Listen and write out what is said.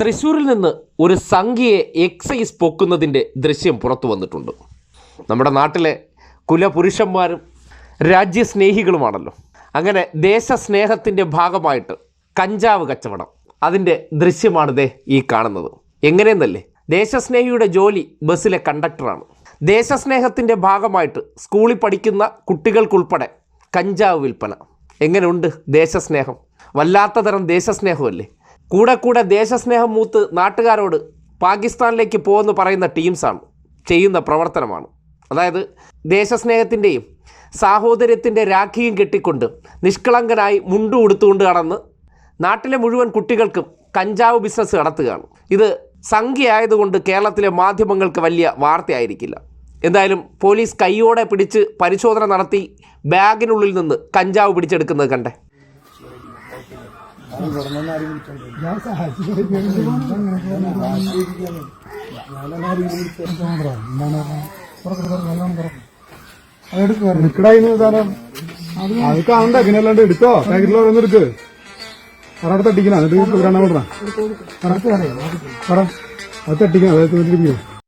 തൃശ്ശൂരിൽ നിന്ന് ഒരു സംഖ്യയെ എക്സൈസ് പൊക്കുന്നതിന്റെ ദൃശ്യം പുറത്തു വന്നിട്ടുണ്ട്. നമ്മുടെ നാട്ടിലെ കുലപുരുഷന്മാരും രാജ്യസ്നേഹികളുമാണല്ലോ. അങ്ങനെ ദേശസ്നേഹത്തിന്റെ ഭാഗമായിട്ട് കഞ്ചാവ് കച്ചവടം അതിന്റെ ദൃശ്യമാണ് ദേ ഈ കാണുന്നത്. എങ്ങനെയെന്നല്ലേ? ദേശസ്നേഹിയുടെ ജോലി ബസ്സിലെ കണ്ടക്ടറാണ്. ദേശസ്നേഹത്തിന്റെ ഭാഗമായിട്ട് സ്കൂളിൽ പഠിക്കുന്ന കുട്ടികൾക്കുൾപ്പെടെ കഞ്ചാവ് വിൽപ്പന. എങ്ങനെയുണ്ട് ദേശസ്നേഹം? വല്ലാത്ത തരം ദേശസ്നേഹമല്ലേ? കൂടെ കൂടെ ദേശസ്നേഹം മൂത്ത് നാട്ടുകാരോട് പാകിസ്ഥാനിലേക്ക് പോകുമെന്ന് പറയുന്ന ടീംസാണ്. ചെയ്യുന്ന പ്രവർത്തനമാണ്. അതായത് ദേശസ്നേഹത്തിന്റെയും സാഹോദര്യത്തിന്റെ രാഖിയും കെട്ടിക്കൊണ്ട് നിഷ്കളങ്കനായി മുണ്ടു ഉടുത്തുകൊണ്ട് കടന്ന് നാട്ടിലെ മുഴുവൻ കുട്ടികൾക്കും കഞ്ചാവ് ബിസിനസ് നടത്തുകയാണ്. ഇത് സംഖ്യയായതുകൊണ്ട് കേരളത്തിലെ മാധ്യമങ്ങൾക്ക് വലിയ വാർത്തയായിരിക്കില്ല. എന്തായാലും പോലീസ് കൈയോടെ പിടിച്ച് പരിശോധന നടത്തി ബാഗിനുള്ളിൽ നിന്ന് കഞ്ചാവ് പിടിച്ചെടുക്കുന്നത് കണ്ടേ. ഞാൻ എടുത്തോ പാക്കറ്റിൽ ഓരോന്ന് എടുക്ക് അവിടെ തട്ടിക്കണം എന്നിട്ട് കാണാൻ അത് തട്ടിക്കണം അതായത്